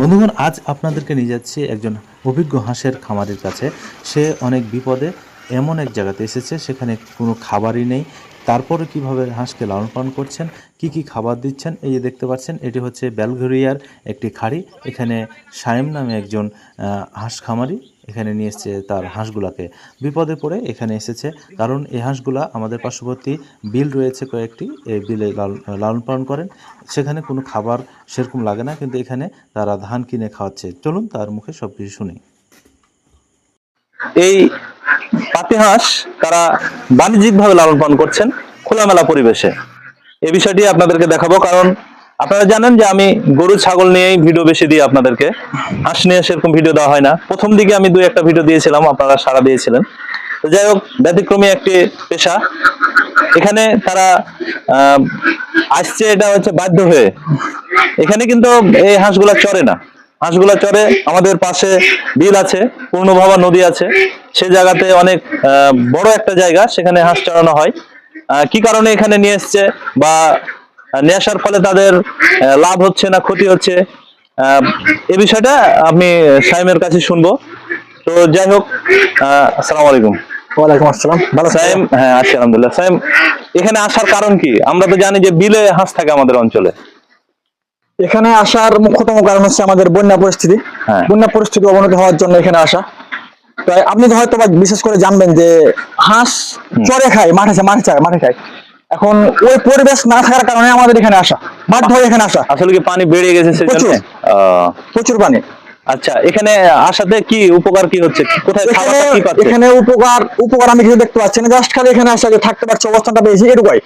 বন্ধুগণ, আজ আপনাদেরকে নিয়ে যাচ্ছি একজন অভিজ্ঞ হাঁসের খামারের কাছে। সে অনেক বিপদে এমন এক জায়গাতে এসেছে, সেখানে কোনো খাবারই নেই। তারপরে কীভাবে হাঁসকে লালন পালন করছেন, কি কি খাবার দিচ্ছেন, এই যে দেখতে পাচ্ছেন, এটি হচ্ছে বেলঘরিয়ার একটি খাড়ি। এখানে সায়েম নামে একজন হাঁস খামারি এখানে নিয়ে এসেছে তার হাঁসগুলাকে। বিপদে পড়ে এখানে এসেছে, কারণ এই হাঁসগুলা আমাদের পার্শ্ববর্তী বিল রয়েছে কয়েকটি, এই বিলে লাল- লালন পালন করেন। সেখানে কোনো খাবার সেরকম লাগে না, কিন্তু এখানে তারা ধান কিনে খাওয়াচ্ছে। চলুন তার মুখে সব কিছু শুনি। এই পাতি হাঁস তারা বাণিজ্যিকভাবে লালন পালন করছেন খোলামেলা পরিবেশে। এই বিষয়টি আপনাদেরকে দেখাবো, কারণ আপনারা জানেন যে আমি গরু, ছাগল নিয়েই ভিডিও বেশি দিই আপনাদেরকে। হাঁস নিয়ে সেরকম ভিডিও দেওয়া হয় না। প্রথম দিকে আমি দুই একটা ভিডিও দিয়েছিলাম, আপনারা সাড়া দিয়েছিলেন। তো যাই হোক, ব্যতিক্রমী একটি পেশা। এখানে তারা আসছে, এটা হচ্ছে বাধ্য হয়ে। এখানে কিন্তু এই হাঁসগুলা চরে না। হাঁসগুলা চরে, আমাদের পাশে বিল আছে, পূর্ণভাবা নদী আছে। সে জায়গাতে অনেক বড় একটা জায়গা, সেখানে হাঁস চড়ানো হয়। কি কারণে এখানে নিয়ে এসছে বা নিয়ে আসার ফলে তাদের লাভ হচ্ছে না ক্ষতি হচ্ছে। এ বিষয়টা আমি সাইমের কাছে শুনব। তো যাই হোক আসসালামু আলাইকুম। ওয়ালাইকুম আসসালাম। ভালো সাইম হ্যাঁ আছি আলহামদুলিল্লাহ। সাইম এখানে আসার কারণ কি? আমরা তো জানি যে বিলে হাঁস থাকে আমাদের অঞ্চলে। এখানে আসার মুখ্যতম কারণ হচ্ছে আমাদের বন্যা পরিস্থিতি। হ্যাঁ। বন্যা পরিস্থিতি অবনতি হওয়ার জন্য এখানে আসা। তো আপনি হয়তো বা বিশেষ করে জানবেন যে হাঁস চরে খায় মাঠে মাঠে খায় মাঠে খায়। এখন ওই পরিবেশ না থাকার কারণে আমাদের এখানে আসা বাধ্য হয়ে এখানে আসা। আসলে কি পানি বেড়ে গেছে প্রচুর। প্রচুর পানি। আচ্ছা এখানে আসাতে কি উপকার কি হচ্ছে? কোথায় এখানে কি পাচ্ছে এখানে উপকার উপকার আমি কিছু দেখতে পাচ্ছি না। জাস্ট খালি এখানে আসা যে থাকতে পারছে অবস্থানটা পেয়েছি এটুকুই।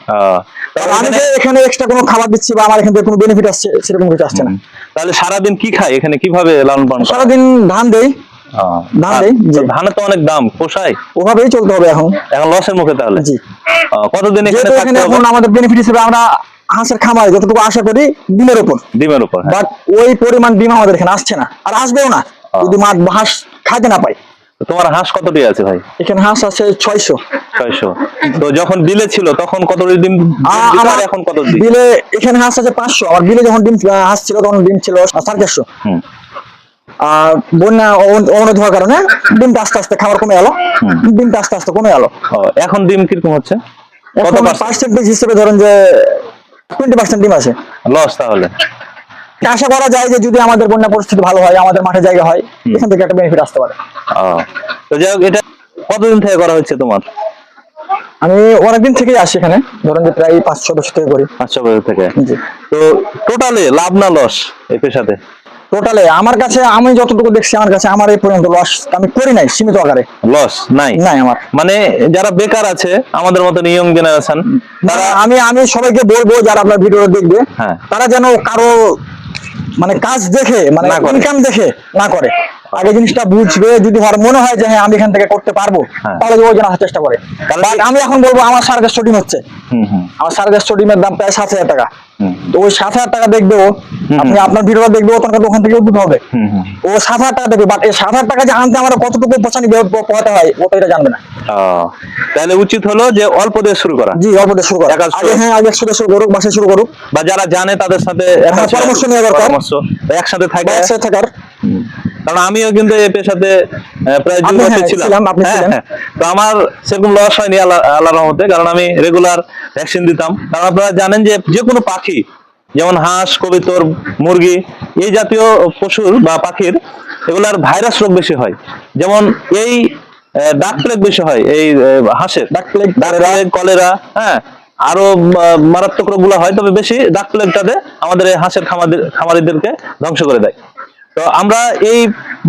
আমি যে এখানে এক্সট্রা কোনো খাবার দিচ্ছি বা আমার এখান থেকে কোনো বেনিফিট আসছে সেরকম কিছু আসছে না। তাহলে সারাদিন কি খায়? এখানে কীভাবে লালন পালন সারাদিন ধান আহ, ধান দেই, জি। তো অনেক দাম। পোষায় ওভাবেই চলতে হবে এখন। এখন লসের মুখে তাহলে? জি। কতদিন এখানে থাকতে হবে? এখন আমাদের বেনিফিট হিসেবে আমরা হাঁসের খামারে যতটুকু আশা করি ডিমের উপর। ডিমের উপর। বাট ওই পরিমাণ ডিম আমাদের এখানে আসছে না। আর আসবেও না। যদি মা হাঁস খাইতে না পাই তোমার হাঁস কতটি আছে ভাই? এখানে হাঁস আছে ছয়শো। ছয়শো। তো যখন বিলে ছিল তখন কতটি ডিম আমার এখন কত দিন? বিলে এখানে হাঁস আছে পাঁচশো। আমার বিলে যখন ডিম হাঁস ছিল তখন ডিম ছিল সাড়ে চারশো। বন্যা অবন- অবনতি হওয়ার কারণে ডিমটা আস্তে আস্তে খাবার কমে গেল ডিমটা আস্তে আস্তে কমে গেল এখন ডিম কীরকম হচ্ছে? কত পার্সেন্টেজ হিসেবে ধরেন যে টোয়েন্টি পার্সেন্ট ডিম আছে। লস তাহলে। আশা করা যায় যে যদি আমাদের বন্যা পরিস্থিতি ভালো হয় আমাদের মাঠে জায়গা হয় এখান থেকে একটা বেনিফিট আসতে পারে। তো যাই হোক এটা কতদিন থেকে করা হচ্ছে তোমার? আমি অনেকদিন থেকেই আসি এখানে। ধরেন যে প্রায় পাঁচ ছ বছর থেকে করি। পাঁচশো বছর থেকে। তো টোটালি লাভ না লস এই পেশাতে? টোটালে আমার কাছে আমি যতটুকু দেখছি আমার কাছে আমার এই পর্যন্ত লস আমি করি নাই সীমিত আকারে লস নাই নাই আমার মানে যারা বেকার আছে আমাদের মতো ইয়ং জেনারেশন তারা আমি আমি সবাইকে বলব যারা আপনার ভিডিও দেখবে হ্যাঁ। তারা যেন কারও মানে কাজ দেখে মানে। ইনকাম দেখে না করে আগে জিনিসটা বুঝবে যদি আমার মনে হয় যে হ্যাঁ আমি এখান থেকে করতে পারব হ্যাঁ। তাহলে ও যেন চেষ্টা করে। আমি এখন বলব আমার সার্ভিস স্টুডিং হচ্ছে। আমার সার্ভিস স্টুডিংয়ের দাম প্রায় সাত হাজার টাকা। তো ওই সাত হাজার টাকা দেখবে ও। আপনি আপনার ভিডিওটা দেখবে ও তখন ওখান থেকে উদ্ভূত হবে। ও সাত হাজার টাকা দেবে বাট এই সাত হাজার টাকা যে আনতে আমার কতটুকু পছন্দ পোহাতে হয় ও তো এটা জানবে না। তাহলে উচিত হলো যে অল্প দিয়ে শুরু করা। জি অল্প দিয়ে শুরু করো। আগে হ্যাঁ আগে একশো শুরু করুক মাসে শুরু করুক। বা যারা জানে তাদের সাথে হ্যাঁ, পরামর্শ নেওয়া দরকার। একসাথে থাকে। একসাথে থাকার। কারণ আমিও কিন্তু এই পেশাতে প্রায় দুই বছর হ্যাঁ, ছিলাম। হ্যাঁ। হ্যাঁ। তো আমার সেরকম লস হয়নি আল্লাহ আল্লাহ রহমতে কারণ আমি রেগুলার ভ্যাকসিন দিতাম। কারণ আপনারা জানেন যে যে কোনো পাখি যেমন হাঁস কবিতর মুরগি এই জাতীয় পশুর বা পাখির এগুলার ভাইরাস রোগ বেশি হয়। যেমন এই ডাক প্লেগ বেশি হয় এই হাঁসের। ডাক প্লেগ, কলেরা হ্যাঁ। আরও মারাত্মক রোগগুলো হয় তবে বেশি ডাক প্লেগটাতে আমাদের এই হাঁসের খামাদের খামারিদেরকে ধ্বংস করে দেয়। তো আমরা এই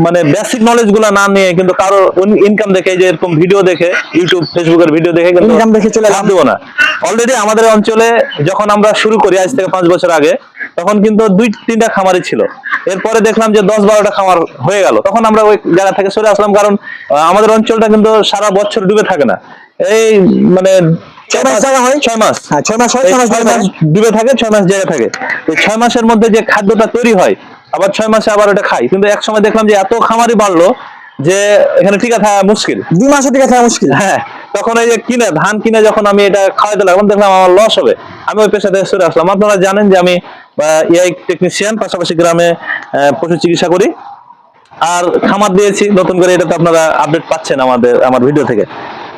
মানে বেসিক নলেজগুলা না নিয়ে কিন্তু কারও ইনকাম দেখে যে এরকম ভিডিও দেখে ইউটিউব ফেসবুকের ভিডিও দেখে Income দেখে চলে লাভ দেবো না। অলরেডি আমাদের অঞ্চলে যখন আমরা শুরু করি আজ থেকে পাঁচ বছর আগে তখন কিন্তু দুই তিনটা খামারই ছিল। এরপরে দেখলাম যে দশ বারোটা খামার হয়ে গেল। তখন আমরা ওই জায়গা থেকে সরে আসলাম কারণ আমাদের অঞ্চলটা কিন্তু সারা বছর ডুবে থাকে না। এই মানে ছয় মাস জায়গা হয়? ছয় মাস। ছয় মাস হয় ছয় মাস ছয় ধরে মাস ডুবে থাকে ছয় মাস জেগে থাকে। তো ছয় মাসের মধ্যে যে খাদ্যটা তৈরি হয় আবার ছয় মাসে আবার ওটা খাই। কিন্তু এক সময় দেখলাম যে এত খামারি বাড়লো যে এখানে টিকা থাকা মুশকিল। দুই মাসের দিকে থাকা মুশকিল? হ্যাঁ তখন এই যে কিনে ধান কিনে যখন আমি এটা খাওয়াইতে লাগলাম দেখলাম আমার লস হবে। আমি ওই পেশা থেকে সরে আসলাম। আপনারা জানেন যে আমি এআই টেকনিশিয়ান পাশাপাশি গ্রামে পশু চিকিৎসা করি। আর খামার দিয়েছি নতুন করে এটা তো আপনারা আপডেট পাচ্ছেন আমাদের আমার ভিডিও থেকে।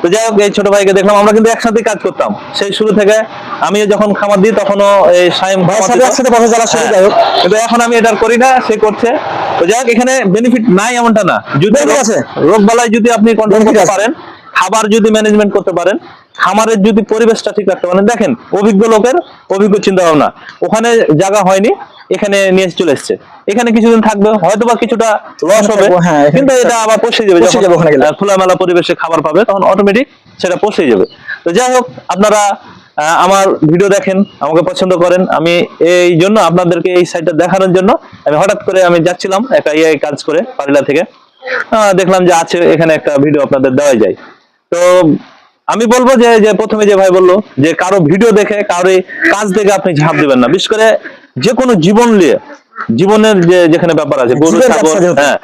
তো যাই হোক এই ছোট ভাইকে দেখলাম। আমরা কিন্তু একসাথে কাজ করতাম। সেই শুরু থেকে আমি যখন খামার দিই তখনও এই সাইম ভাইয়ের সাথে একসাথে বসে জ্বালা শুরু হ্যাঁ, যাই হোক। কিন্তু এখন আমি এটা করি না সে করছে। তো যাই হোক এখানে বেনিফিট নাই এমনটা না। যদি রোগ- আছে। রোগ বালাই যদি আপনি কন্ট্রোল করতে পারেন খাবার যদি ম্যানেজমেন্ট করতে পারেন খামারের যদি পরিবেশটা ঠিক রাখতে পারেন দেখেন অভিজ্ঞ লোকের অভিজ্ঞ চিন্তা ভাবনা ওখানে জায়গা হয়নি। এখানে নিয়ে চলে এসছে। এখানে কিছুদিন থাকবে হয়তো বা কিছুটা লস হবে হ্যাঁ, কিন্তু এটা আবার পৌঁছে যাবে যখন, যাবে ওখানে গেলে। খোলামেলা পরিবেশে খাবার পাবে তখন অটোমেটিক সেটা পৌঁছে যাবে। তো যাই হোক আপনারা আমার ভিডিও দেখেন আমাকে পছন্দ করেন আমি এই জন্য আপনাদেরকে এই সাইটটা দেখানোর জন্য আমি হঠাৎ করে আমি যাচ্ছিলাম একটা ইয়ে কাজ করে পারিলা থেকে। দেখলাম যে আছে এখানে একটা ভিডিও আপনাদের দেওয়া যায়। তো আমি বলব যে যে প্রথমে যে ভাই বলল যে কারও ভিডিও দেখে কারও কাজ দেখে আপনি ঝাঁপ দিবেন না। বিশেষ করে যে কোনো জীবন নিয়ে জীবনের যে যেখানে ব্যাপার আছে গরু ছাগল হ্যাঁ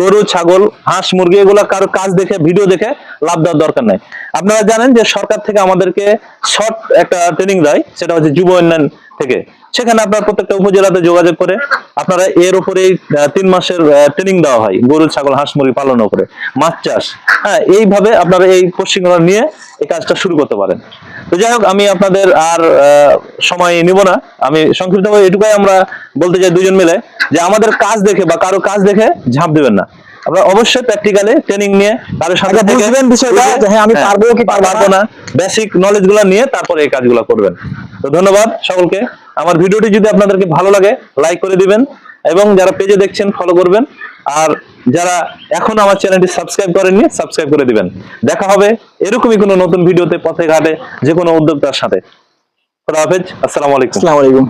গরু ছাগল হাঁস মুরগি এগুলো কারও কাজ দেখে ভিডিও দেখে লাভ দেওয়ার দরকার নাই। আপনারা জানেন যে সরকার থেকে আমাদেরকে শর্ট একটা ট্রেনিং দেয় সেটা হচ্ছে যুব উন্নয়ন থেকে। সেখানে আপনার প্রত্যেকটা উপজেলাতে যোগাযোগ করে আপনারা এর উপরেই আহ, তিন মাসের ট্রেনিং দেওয়া হয় গরু ছাগল হাঁস মুরগি পালনের উপরে। মাছ চাষ হ্যাঁ এইভাবে আপনারা এই প্রশিক্ষণ নিয়ে এই কাজটা শুরু করতে পারেন। তো যাই হোক আমি আপনাদের আর সময় নিব না। আমি সংক্ষিপ্তভাবে এটুকুই আমরা বলতে চাই দুজন মিলে যে আমাদের কাজ দেখে বা কারও কাজ দেখে ঝাঁপ দেবেন না। আপনারা অবশ্যই প্র্যাকটিক্যালি ট্রেনিং নিয়ে কারোর সাথে বুঝবেন বিষয়টা যে হ্যাঁ, আমি পারব কি পারব পারব না। বেসিক নলেজগুলো নিয়ে তারপরে এই কাজগুলো করবেন। তো ধন্যবাদ সকলকে। আমার ভিডিওটি যদি আপনাদেরকে ভালো লাগে লাইক করে দিবেন। এবং যারা পেজে দেখছেন ফলো করবেন। আর যারা এখন আমার চ্যানেলটি সাবস্ক্রাইব করেননি সাবস্ক্রাইব করে দিবেন। দেখা হবে এরকমই কোনো নতুন ভিডিওতে, পথে ঘাটে, যে কোনো উদ্যোক্তার সাথে। খোদা হাফেজ, আসসালামু আলাইকুম। আসসালামু আলাইকুম।